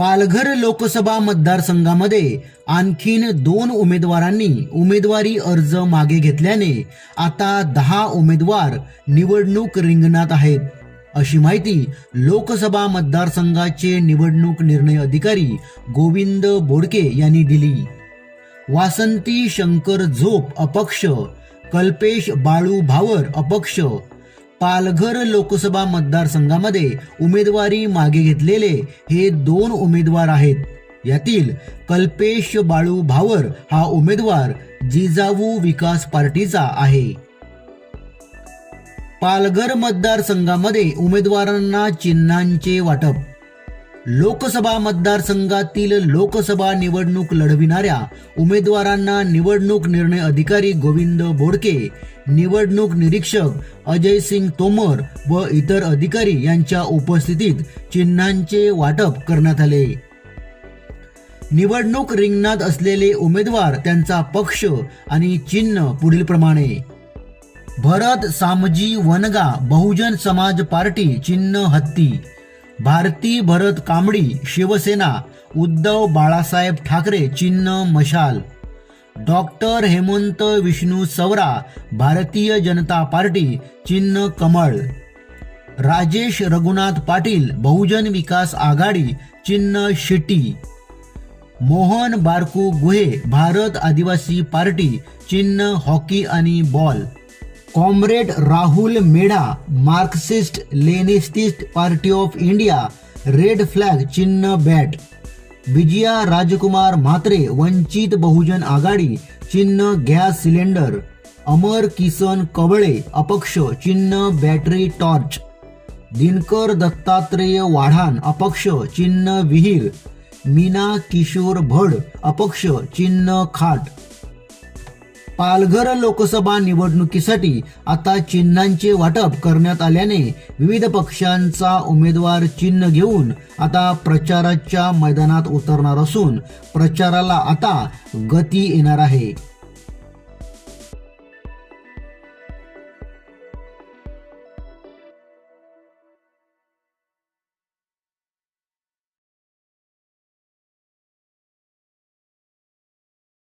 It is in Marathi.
पालघर लोकसभा मतदारसंघामध्ये आणखीन दोन उमेदवारांनी उमेदवारी अर्ज मागे घेतल्याने आता दहा उमेदवार निवडणूक रिंगणात आहेत. अशी माहिती लोकसभा मतदारसंघाचे निवडणूक निर्णय अधिकारी गोविंद बोडके यांनी दिली. वासंती शंकर झोप अपक्ष कल्पेश बाळू भावर अपक्ष पालघर लोकसभा मतदारसंघामध्ये उमेदवारी मागे घेतलेले हे दोन उमेदवार आहेत. यातील कल्पेश बाळू भावर हा उमेदवार जिजाऊ विकास पार्टीचा आहे. पालघर मतदारसंघामध्ये उमेदवारांना चिन्हांचे वाटप लोकसभा मतदारसंघातील लोकसभा निवडणूक लढविणाऱ्या उमेदवारांना निवडणूक निर्णय अधिकारी गोविंद बोडके निवडणूक निरीक्षक अजय सिंग तोमर व इतर अधिकारी यांच्या उपस्थितीत चिन्हांचे वाटप करण्यात आले. निवडणूक रिंगणात असलेले उमेदवार त्यांचा पक्ष आणि चिन्ह पुढील प्रमाणे. भरत सामजी वनगा बहुजन समाज पार्टी चिन्ह हत्ती. भारती भरत कांबडी शिवसेना उद्धव बाळासाहेब ठाकरे चिन्ह मशाल. डॉक्टर हेमंत विष्णू सवरा भारतीय जनता पार्टी चिन्ह कमळ. राजेश रघुनाथ पाटील बहुजन विकास आघाडी चिन्ह शिटी मोहन बारकू गुहे भारत आदिवासी पार्टी चिन्ह हॉकी आणि ball. Comrade Rahul Medha Marxist Leninist party of India, red flag चिन्ह बॅट। विजया राजकुमार म्हात्रे वंचित बहुजन आघाडी, चिन्ह गॅस सिलेंडर। अमर किसन कवळे, अपक्ष चिन्ह बॅटरी टॉर्च। दिनकर दत्तात्रेय वाढाण, अपक्ष चिन्ह विहीर। मीना किशोर भड, अपक्ष चिन्ह खाट। पालघर लोकसभा निवडणुकीसाठी आता चिन्हांचे वाटप करण्यात आल्याने विविध पक्षांचा उमेदवार चिन्ह घेऊन आता प्रचाराच्या मैदानात उतरणार असून प्रचाराला आता गती येणार आहे.